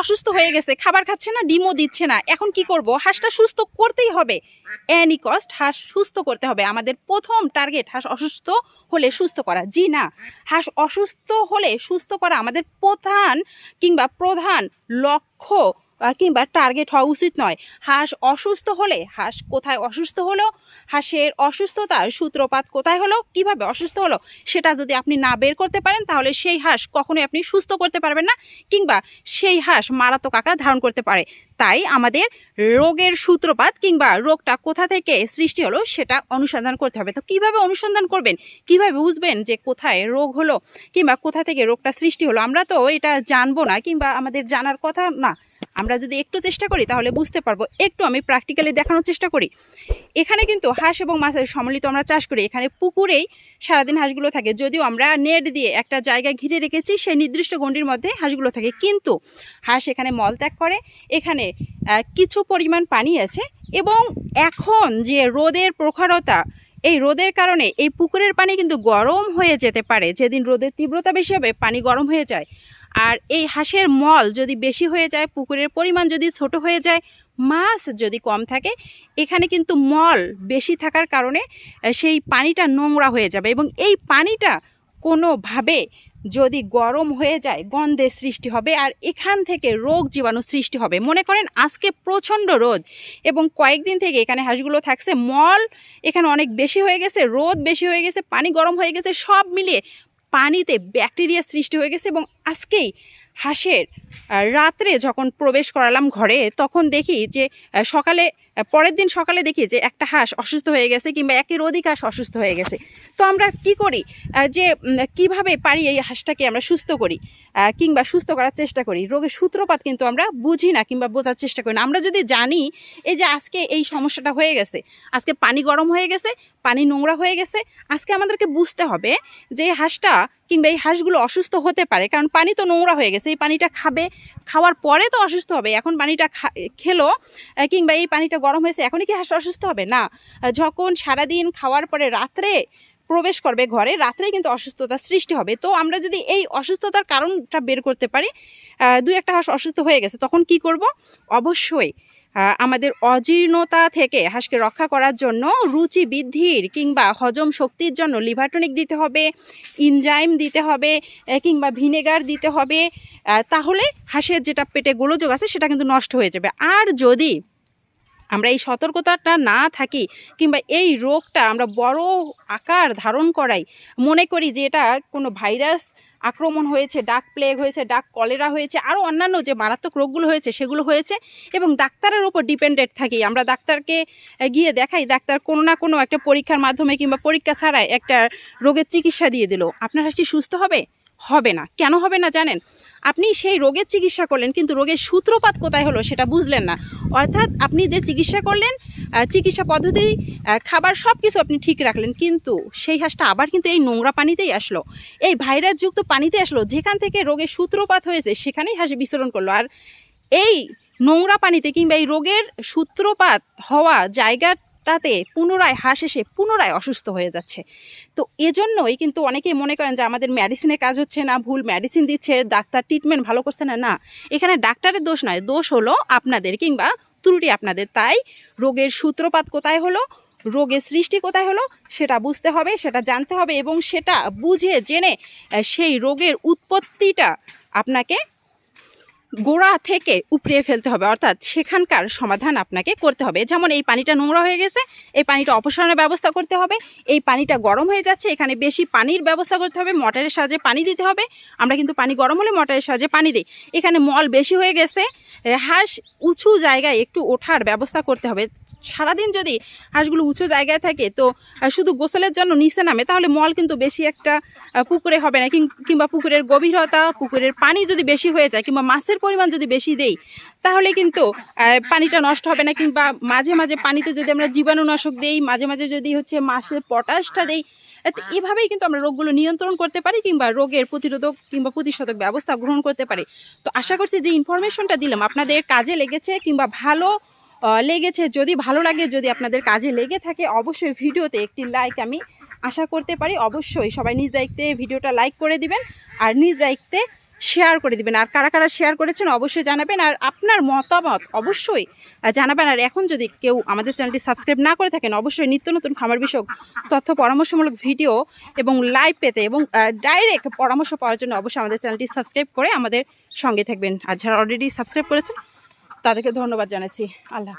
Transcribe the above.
অসুস্থ হয়ে গেছে, খাবার খাচ্ছে না, ডিমও দিচ্ছে না, এখন কি করব? হাঁসটা সুস্থ করতেই হবে। অ্যানি কস্ট হাঁস সুস্থ করতে হবে। আমাদের প্রথম টার্গেট হাঁস অসুস্থ হলে সুস্থ করা। জি না, হাঁস অসুস্থ হলে সুস্থ করা আমাদের প্রধান কিংবা প্রধান লক্ষ্য। কিংবা টার্গেট হওয়া উচিত নয়। হাঁস অসুস্থ হলে, হাঁস কোথায় অসুস্থ হলো, হাঁসের অসুস্থতার সূত্রপাত কোথায় হলো, কীভাবে অসুস্থ হলো, সেটা যদি আপনি না বের করতে পারেন, তাহলে সেই হাঁস কখনোই আপনি সুস্থ করতে পারবেন না, কিংবা সেই হাঁস মারাত্মক আকার ধারণ করতে পারে। তাই আমাদের রোগের সূত্রপাত কিংবা রোগটা কোথা থেকে সৃষ্টি হলো, সেটা অনুসন্ধান করতে হবে। তো কীভাবে অনুসন্ধান করবেন? কীভাবে বুঝবেন যে কোথায় রোগ হলো, কিংবা কোথা থেকে রোগটা সৃষ্টি হলো? আমরা তো এটা জানব না, কিংবা আমাদের জানার কথা না। আমরা যদি একটু চেষ্টা করি, তাহলে বুঝতে পারব, একটু আমি প্র্যাকটিক্যালি দেখানোর চেষ্টা করি। এখানে কিন্তু হাঁস এবং মাছের সম্মিলিত আমরা চাষ করি। এখানে পুকুরেই সারাদিন হাঁসগুলো থাকে। যদিও আমরা নেট দিয়ে একটা জায়গায় ঘিরে রেখেছি সেই নির্দিষ্ট গণ্ডির মধ্যে হাঁসগুলো থাকে। কিন্তু হাঁস এখানে মলত্যাগ করে, এখানে কিছু পরিমাণ পানি আছে এবং এখন যে রোদের প্রখরতা, এই রোদের কারণে এই পুকুরের পানি কিন্তু গরম হয়ে যেতে পারে। যেদিন রোদের তীব্রতা বেশি হবে, পানি গরম হয়ে যায়। আর এই হাঁসের মল যদি বেশি হয়ে যায়, পুকুরের পরিমাণ যদি ছোট হয়ে যায়, মাছ যদি কম থাকে, এখানে কিন্তু মল বেশি থাকার কারণে সেই পানিটা নোংরা হয়ে যাবে এবং এই পানিটা কোনোভাবে যদি গরম হয়ে যায়, গন্ধের সৃষ্টি হবে আর এখান থেকে রোগ জীবাণু সৃষ্টি হবে। মনে করেন আজকে প্রচণ্ড রোদ এবং কয়েকদিন থেকে এখানে হাঁসগুলো থাকছে, মল এখানে অনেক বেশি হয়ে গেছে, রোদ বেশি হয়ে গেছে, পানি গরম হয়ে গেছে, সব মিলিয়ে পানিতে ব্যাকটেরিয়া সৃষ্টি হয়ে গেছে এবং আজকেই হাঁসের রাত্রে যখন প্রবেশ করালাম ঘরে, তখন দেখি যে সকালে পরের দিন সকালে দেখি যে একটা হাঁস অসুস্থ হয়ে গেছে কিংবা একের অধিক হাঁস অসুস্থ হয়ে গেছে। তো আমরা কি করি? যে কীভাবে পারি এই হাঁসটাকে আমরা সুস্থ করি? কিংবা সুস্থ করার চেষ্টা করি? রোগের সূত্রপাত কিন্তু আমরা বুঝি না কিংবা বোঝার চেষ্টা করি না। আমরা যদি জানি এই যে আজকে এই সমস্যাটা হয়ে গেছে, আজকে পানি গরম হয়ে গেছে, পানি নোংরা হয়ে গেছে, আজকে আমাদেরকে বুঝতে হবে যে এই হাঁসটা কিংবা এই হাঁসগুলো অসুস্থ হতে পারে। কারণ পানি তো নোংরা হয়ে গেছে, এই পানিটা খাবে, খাওয়ার পরে তো অসুস্থ হবে। এখন পানিটা খেলো কিংবা এই পানিটা গরম হয়েছে, এখনই কি হাঁস, অসুস্থ হবে? না। যখন সারাদিন খাওয়ার পরে রাত্রে প্রবেশ করবে ঘরে, রাত্রেই কিন্তু অসুস্থতার সৃষ্টি হবে। তো আমরা যদি এই অসুস্থতার কারণটা বের করতে পারি দুই একটা হাঁস অসুস্থ হয়ে গেছে, তখন কি করব? অবশ্যই আমাদের অজীর্ণতা থেকে হাঁসকে রক্ষা করার জন্য রুচি বৃদ্ধির কিংবা হজম শক্তির জন্য লিভার টনিক দিতে হবে ইনজাইম দিতে হবে কিংবা ভিনেগার দিতে হবে তাহলে হাঁসের যেটা পেটে গোলযোগ আছে, সেটা কিন্তু নষ্ট হয়ে যাবে। আর যদি আমরা এই সতর্কতাটা না থাকি কিংবা এই রোগটা আমরা বড় আকার ধারণ করাই। মনে করি যে এটা কোনো ভাইরাস আক্রমণ হয়েছে, ডাক প্লেগ হয়েছে, ডাক কলেরা হয়েছে আরও অন্যান্য যে মারাত্মক রোগগুলো হয়েছে সেগুলো হয়েছে এবং ডাক্তারের উপর ডিপেন্ডেন্ট থাকি। আমরা ডাক্তারকে গিয়ে দেখাই, ডাক্তার কোনো না কোনো একটা পরীক্ষার মাধ্যমে কিংবা পরীক্ষা ছাড়াই একটা রোগের চিকিৎসা দিয়ে দিল। আপনারা কি সুস্থ হবে? হবে না। কেন হবে না জানেন? আপনি সেই রোগের চিকিৎসা করলেন, কিন্তু রোগের সূত্রপাত কোথায় হলো সেটা বুঝলেন না। অর্থাৎ আপনি যে চিকিৎসা করলেন চিকিৎসা পদ্ধতি খাবার সব কিছু আপনি ঠিক রাখলেন, কিন্তু সেই হাঁসটা আবার কিন্তু এই নোংরা পানিতেই আসলো। এই ভাইরাসযুক্ত পানিতে আসলো, যেখান থেকে রোগের সূত্রপাত হয়েছে, সেখানেই হাঁস বিচরণ করল। আর এই নোংরা পানিতে কিংবা এই রোগের সূত্রপাত হওয়া জায়গাটাতে পুনরায় হাঁস এসে পুনরায় অসুস্থ হয়ে যাচ্ছে। তো এজন্যই কিন্তু অনেকেই মনে করেন যে আমাদের মেডিসিনের কাজ হচ্ছে না, ভুল মেডিসিন দিচ্ছে, ডাক্তার ট্রিটমেন্ট ভালো করছে না। না, এখানে ডাক্তারের দোষ নয়, দোষ হলো আপনাদের কিংবা ত্রুটি আপনাদের। তাই রোগের সূত্রপাত কোথায় হলো? রোগের সৃষ্টি কোথায় হলো? সেটা বুঝতে হবে, সেটা জানতে হবে এবং সেটা বুঝে জেনে সেই রোগের উৎপত্তিটা আপনাকে গোড়া থেকে উপড়িয়ে ফেলতে হবে, অর্থাৎ সেখানকার সমাধান আপনাকে করতে হবে। যেমন এই পানিটা নোংরা হয়ে গেছে, এই পানিটা অপসারণের ব্যবস্থা করতে হবে, এই পানিটা গরম হয়ে যাচ্ছে, এখানে বেশি পানির ব্যবস্থা করতে হবে, মোটরের সাহায্যে পানি দিতে হবে। আমরা কিন্তু পানি গরম হলে মোটরের সাহায্যে পানি দিই। এখানে মল বেশি হয়ে গেছে হাঁস উঁচু জায়গায় একটু ওঠার ব্যবস্থা করতে হবে। সারাদিন যদি হাঁসগুলো উঁচু জায়গায় থাকে, তো শুধু গোসলের জন্য নিচে নামে, তাহলে মল কিন্তু বেশি একটা পুকুরে হবে না। কিংবা পুকুরের গভীরতা, পুকুরের পানি যদি বেশি হয়ে যায়, কিংবা মাছের পরিমাণ যদি বেশি দেই, তাহলে কিন্তু পানিটা নষ্ট হবে না। কিংবা মাঝে মাঝে পানিতে যদি আমরা জীবাণুনাশক দেই, মাঝে মাঝে যদি হচ্ছে মাছের পটাশটা দেই এভাবেই কিন্তু আমরা রোগগুলো নিয়ন্ত্রণ করতে পারি, কিংবা রোগের প্রতিরোধক কিংবা প্রতিষেধক ব্যবস্থা গ্রহণ করতে পারি। তো আশা করছি যে ইনফরমেশনটা দিলাম। আপনাদের কাজে লেগেছে, কিংবা ভালো লেগেছে। যদি ভালো লাগে, যদি আপনাদের কাজে লেগে থাকে, অবশ্যই ভিডিওতে একটি লাইক আমি আশা করতে পারি। অবশ্যই সবাই নিজ দায়িত্বে ভিডিওটা লাইক করে দিবেন আর নিজ দায়িত্বে শেয়ার করে দিবেন। আর কারা কারা শেয়ার করেছেন অবশ্যই জানাবেন। আর আপনার মতামত অবশ্যই জানাবেন। আর এখন যদি কেউ আমাদের চ্যানেলটি সাবস্ক্রাইব না করে থাকেন, অবশ্যই নিত্য নতুন খামার বিষয়ক তথ্য, পরামর্শমূলক ভিডিও এবং লাইভ পেতে এবং ডাইরেক্ট পরামর্শ পাওয়ার জন্য অবশ্যই আমাদের চ্যানেলটি সাবস্ক্রাইব করে আমাদের সঙ্গে থাকবেন। আর যারা অলরেডি সাবস্ক্রাইব করেছেন তাদেরকে ধন্যবাদ জানাচ্ছি। আল্লাহ